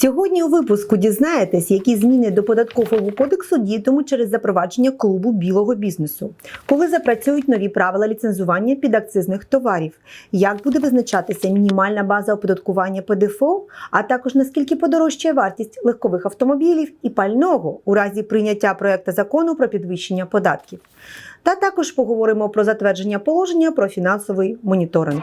Сьогодні у випуску дізнаєтесь, які зміни до податкового кодексу діятимуть через запровадження клубу білого бізнесу, коли запрацюють нові правила ліцензування підакцизних товарів, як буде визначатися мінімальна база оподаткування ПДФО, а також наскільки подорожчає вартість легкових автомобілів і пального у разі прийняття проекту закону про підвищення податків. Та також поговоримо про затвердження положення про фінансовий моніторинг.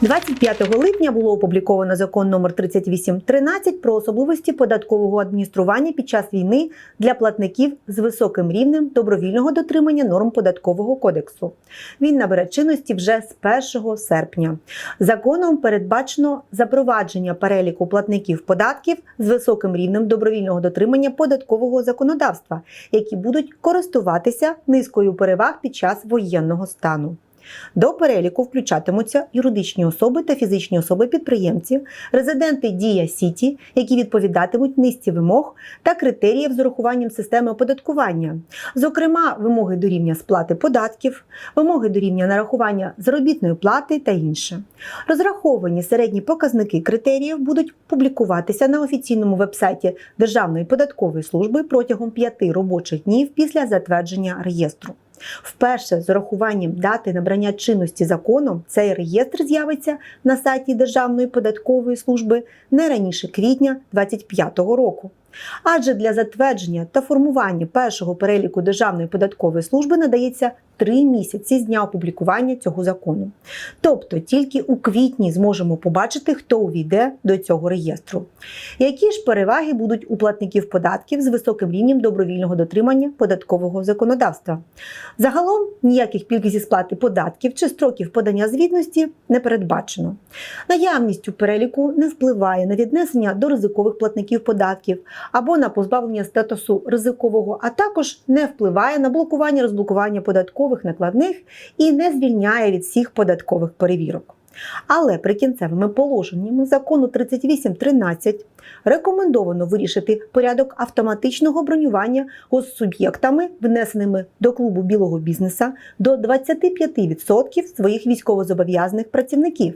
25 липня було опубліковано закон номер 3813 про особливості податкового адміністрування під час війни для платників з високим рівнем добровільного дотримання норм податкового кодексу. Він набере чинності вже з 1 серпня. Законом передбачено запровадження переліку платників податків з високим рівнем добровільного дотримання податкового законодавства, які будуть користуватися низкою переваг під час воєнного стану. До переліку включатимуться юридичні особи та фізичні особи-підприємці, резиденти Дія Сіті, які відповідатимуть низці вимог та критеріїв з урахуванням системи оподаткування, зокрема, вимоги до рівня сплати податків, вимоги до рівня нарахування заробітної плати та інше. Розраховані середні показники критеріїв будуть публікуватися на офіційному вебсайті Державної податкової служби протягом п'яти робочих днів після затвердження реєстру. Вперше з урахуванням дати набрання чинності законом цей реєстр з'явиться на сайті Державної податкової служби не раніше квітня 2025 року. Адже для затвердження та формування першого переліку Державної податкової служби надається три місяці з дня опублікування цього закону. Тобто тільки у квітні зможемо побачити, хто увійде до цього реєстру. Які ж переваги будуть у платників податків з високим рівнем добровільного дотримання податкового законодавства? Загалом ніяких пільг сплати податків чи строків подання звітності не передбачено. Наявність у переліку не впливає на віднесення до ризикових платників податків або на позбавлення статусу ризикового, а також не впливає на блокування розблокування податкових накладних і не звільняє від всіх податкових перевірок. Але прикінцевими положеннями закону 3813 рекомендовано вирішити порядок автоматичного бронювання госсуб'єктами, внесеними до клубу білого бізнеса до 25% своїх військовозобов'язаних працівників.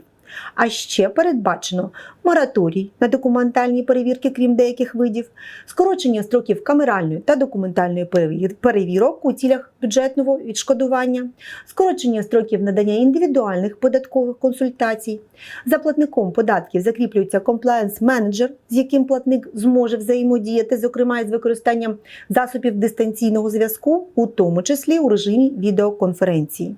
А ще передбачено мораторій на документальні перевірки, крім деяких видів, скорочення строків камеральної та документальної перевірок у цілях бюджетного відшкодування, скорочення строків надання індивідуальних податкових консультацій. За платником податків закріплюється комплаєнс-менеджер, з яким платник зможе взаємодіяти, зокрема із використанням засобів дистанційного зв'язку, у тому числі у режимі відеоконференції.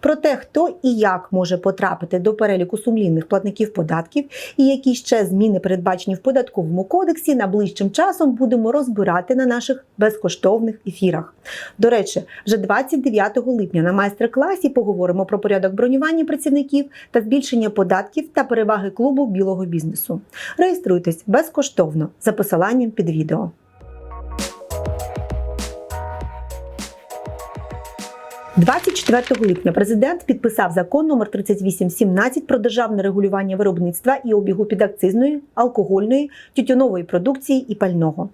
Про те, хто і як може потрапити до переліку сумлінних платників податків і які ще зміни передбачені в податковому кодексі, найближчим часом будемо розбирати на наших безкоштовних ефірах. До речі, вже 29 липня на майстер-класі поговоримо про порядок бронювання працівників та збільшення податків та переваги клубу білого бізнесу. Реєструйтесь безкоштовно за посиланням під відео. – 24 липня президент підписав закон номер 3817 про державне регулювання виробництва і обігу підакцизної, алкогольної, тютюнової продукції і пального.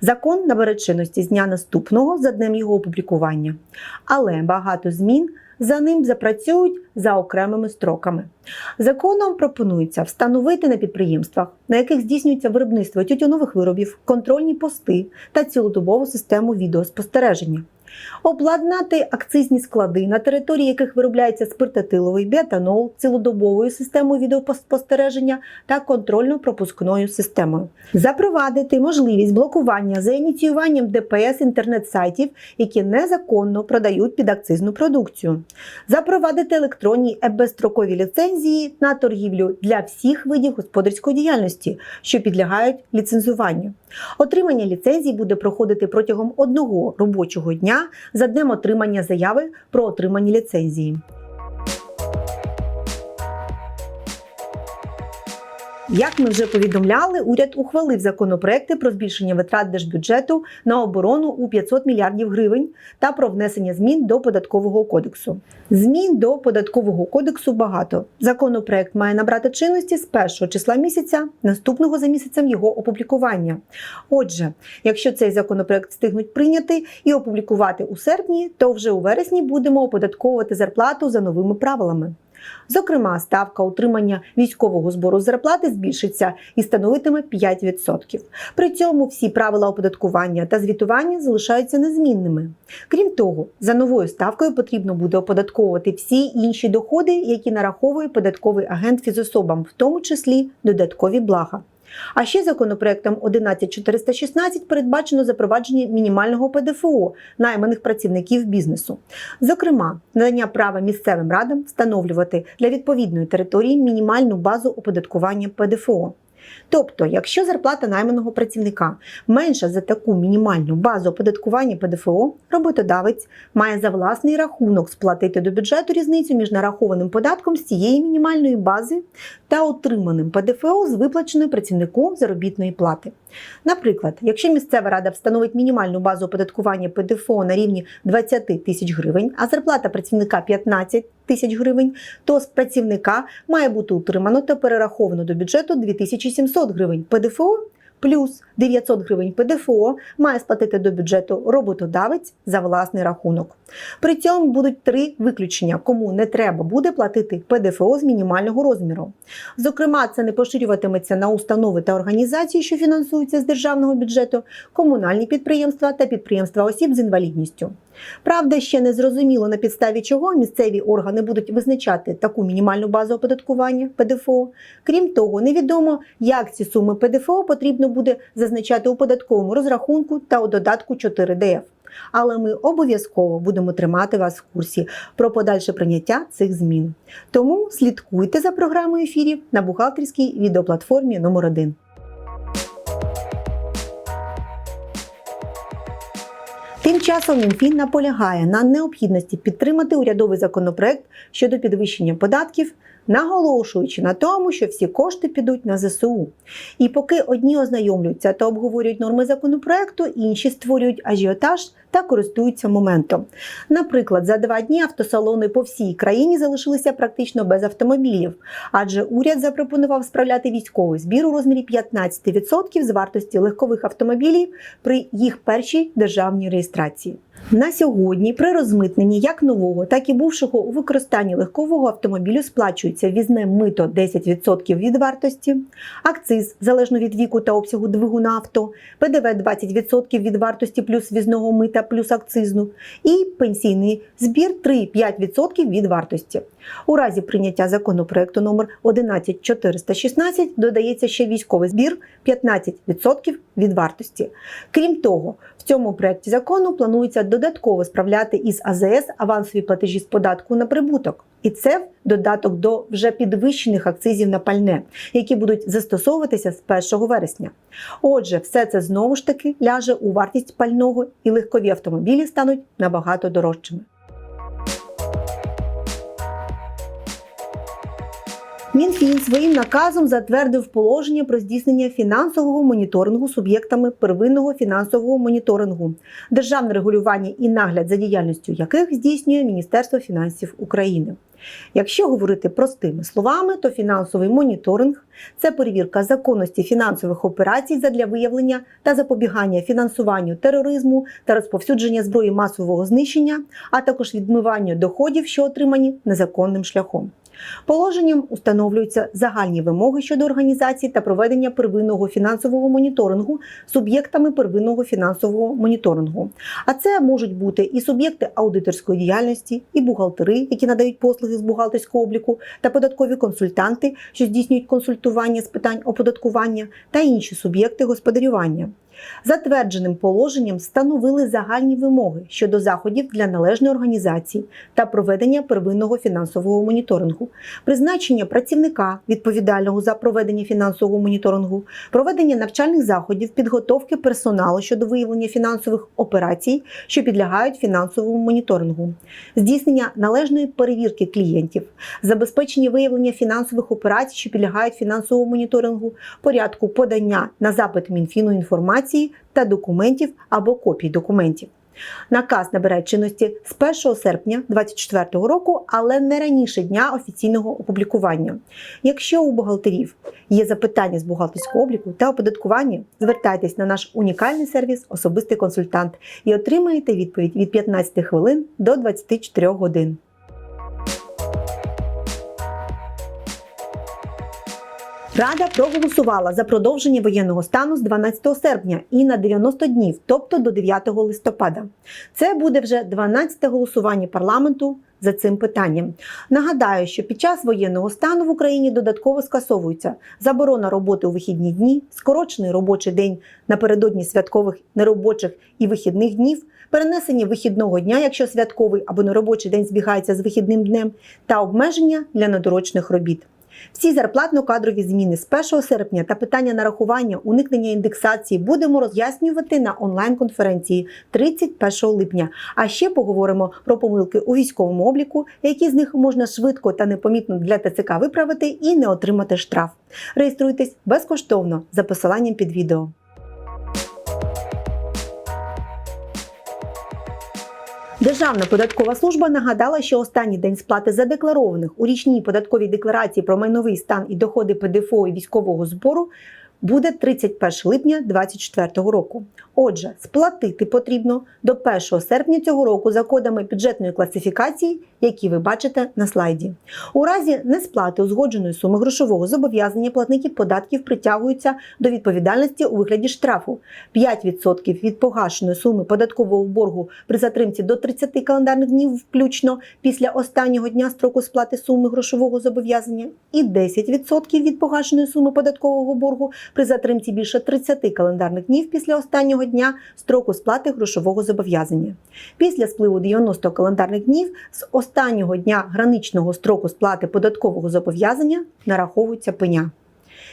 Закон набере чинності з дня наступного за днем його опублікування. Але багато змін за ним запрацюють за окремими строками. Законом пропонується встановити на підприємствах, на яких здійснюється виробництво тютюнових виробів, контрольні пости та цілодобову систему відеоспостереження. Обладнати акцизні склади, на території яких виробляється спиртетиловий біетанол, цілодобовою системою відеоспостереження та контрольно-пропускною системою. Запровадити можливість блокування за ініціюванням ДПС інтернет-сайтів, які незаконно продають підакцизну продукцію. Запровадити електронні безстрокові ліцензії на торгівлю для всіх видів господарської діяльності, що підлягають ліцензуванню. Отримання ліцензій буде проходити протягом одного робочого дня за днем отримання заяви про отримання ліцензії. Як ми вже повідомляли, уряд ухвалив законопроекти про збільшення витрат держбюджету на оборону у 500 мільярдів гривень та про внесення змін до податкового кодексу. Змін до податкового кодексу багато. Законопроект має набрати чинності з першого числа місяця, наступного за місяцем його опублікування. Отже, якщо цей законопроект встигнуть прийняти і опублікувати у серпні, то вже у вересні будемо оподатковувати зарплату за новими правилами. Зокрема, ставка утримання військового збору зарплати збільшиться і становитиме 5%. При цьому всі правила оподаткування та звітування залишаються незмінними. Крім того, за новою ставкою потрібно буде оподатковувати всі інші доходи, які нараховує податковий агент фізособам, в тому числі додаткові блага. А ще законопроектом 11416 передбачено запровадження мінімального ПДФО найманих працівників бізнесу. Зокрема, надання права місцевим радам встановлювати для відповідної території мінімальну базу оподаткування ПДФО. Тобто, якщо зарплата найманого працівника менша за таку мінімальну базу оподаткування ПДФО, роботодавець має за власний рахунок сплатити до бюджету різницю між нарахованим податком з цієї мінімальної бази та отриманим ПДФО з виплаченої працівнику заробітної плати. Наприклад, якщо місцева рада встановить мінімальну базу оподаткування ПДФО на рівні 20 тисяч гривень, а зарплата працівника 15 тисяч гривень, то з працівника має бути утримано та перераховано до бюджету 2700 гривень ПДФО плюс 900 гривень ПДФО має сплатити до бюджету роботодавець за власний рахунок. При цьому будуть три виключення, кому не треба буде платити ПДФО з мінімального розміру. Зокрема, це не поширюватиметься на установи та організації, що фінансуються з державного бюджету, комунальні підприємства та підприємства осіб з інвалідністю. Правда, ще не зрозуміло на підставі чого місцеві органи будуть визначати таку мінімальну базу оподаткування ПДФО. Крім того, невідомо, як ці суми ПДФО потрібно буде зазначати у податковому розрахунку та у додатку 4 ДФ. Але ми обов'язково будемо тримати вас в курсі про подальше прийняття цих змін. Тому слідкуйте за програмою ефірів на бухгалтерській відеоплатформі номер 1 Тим часом Мінфін наполягає на необхідності підтримати урядовий законопроект щодо підвищення податків, наголошуючи на тому, що всі кошти підуть на ЗСУ. І поки одні ознайомлюються та обговорюють норми законопроекту, інші створюють ажіотаж та користуються моментом. Наприклад, за два дні автосалони по всій країні залишилися практично без автомобілів, адже уряд запропонував справляти військовий збір у розмірі 15% з вартості легкових автомобілів при їх першій державній реєстрації. На сьогодні при розмитненні як нового, так і бувшого у використанні легкового автомобілю сплачується візне мито 10% від вартості, акциз залежно від віку та обсягу двигуна авто, ПДВ 20% від вартості плюс візного мита плюс акцизну і пенсійний збір 3-5% від вартості. У разі прийняття законопроекту номер 11416 додається ще військовий збір 15% від вартості. Крім того, в цьому проєкті закону планується додатково справляти із АЗС авансові платежі з податку на прибуток. І це в додаток до вже підвищених акцизів на пальне, які будуть застосовуватися з 1 вересня. Отже, все це знову ж таки ляже у вартість пального, і легкові автомобілі стануть набагато дорожчими. Мінфін своїм наказом затвердив положення про здійснення фінансового моніторингу суб'єктами первинного фінансового моніторингу, державне регулювання і нагляд за діяльністю яких здійснює Міністерство фінансів України. Якщо говорити простими словами, то фінансовий моніторинг це перевірка законності фінансових операцій задля виявлення та запобігання фінансуванню тероризму та розповсюдження зброї масового знищення, а також відмиванню доходів, що отримані незаконним шляхом. Положенням установлюються загальні вимоги щодо організації та проведення первинного фінансового моніторингу суб'єктами первинного фінансового моніторингу. А це можуть бути і суб'єкти аудиторської діяльності, і бухгалтери, які надають послуги з бухгалтерського обліку, та податкові консультанти, що здійснюють консультування з питань оподаткування, та інші суб'єкти господарювання. Затвердженим положенням встановили загальні вимоги щодо заходів для належної організації та проведення первинного фінансового моніторингу, призначення працівника відповідального за проведення фінансового моніторингу, проведення навчальних заходів, підготовки персоналу щодо виявлення фінансових операцій, що підлягають фінансовому моніторингу, здійснення належної перевірки клієнтів, забезпечення виявлення фінансових операцій, що підлягають фінансовому моніторингу, порядку подання на запит Мінфіну інформації та документів або копій документів. Наказ набирає чинності з 1 серпня 2024 року, але не раніше дня офіційного опублікування. Якщо у бухгалтерів є запитання з бухгалтерського обліку та оподаткування, звертайтесь на наш унікальний сервіс Особистий консультант і отримаєте відповідь від 15 хвилин до 24 годин. Рада проголосувала за продовження воєнного стану з 12 серпня і на 90 днів, тобто до 9 листопада. Це буде вже 12 голосування парламенту за цим питанням. Нагадаю, що під час воєнного стану в Україні додатково скасовується заборона роботи у вихідні дні, скорочений робочий день напередодні святкових неробочих і вихідних днів, перенесення вихідного дня, якщо святковий або неробочий день збігається з вихідним днем, та обмеження для недорочних робіт. Всі зарплатно-кадрові зміни з 1 серпня та питання нарахування, уникнення індексації будемо роз'яснювати на онлайн-конференції 31 липня. А ще поговоримо про помилки у військовому обліку, які з них можна швидко та непомітно для ТЦК виправити і не отримати штраф. Реєструйтесь безкоштовно за посиланням під відео. Державна податкова служба нагадала, що останній день сплати задекларованих у річній податковій декларації про майновий стан і доходи ПДФО і військового збору буде 31 липня 2024 року. Отже, сплатити потрібно до 1 серпня цього року за кодами бюджетної класифікації, які ви бачите на слайді. У разі несплати узгодженої суми грошового зобов'язання платники податків притягуються до відповідальності у вигляді штрафу 5% від погашеної суми податкового боргу при затримці до 30 календарних днів включно після останнього дня строку сплати суми грошового зобов'язання і 10% від погашеної суми податкового боргу при затримці більше 30 календарних днів після останнього дня строку сплати грошового зобов'язання. Після спливу 90 календарних днів з останнього дня граничного строку сплати податкового зобов'язання нараховується пеня.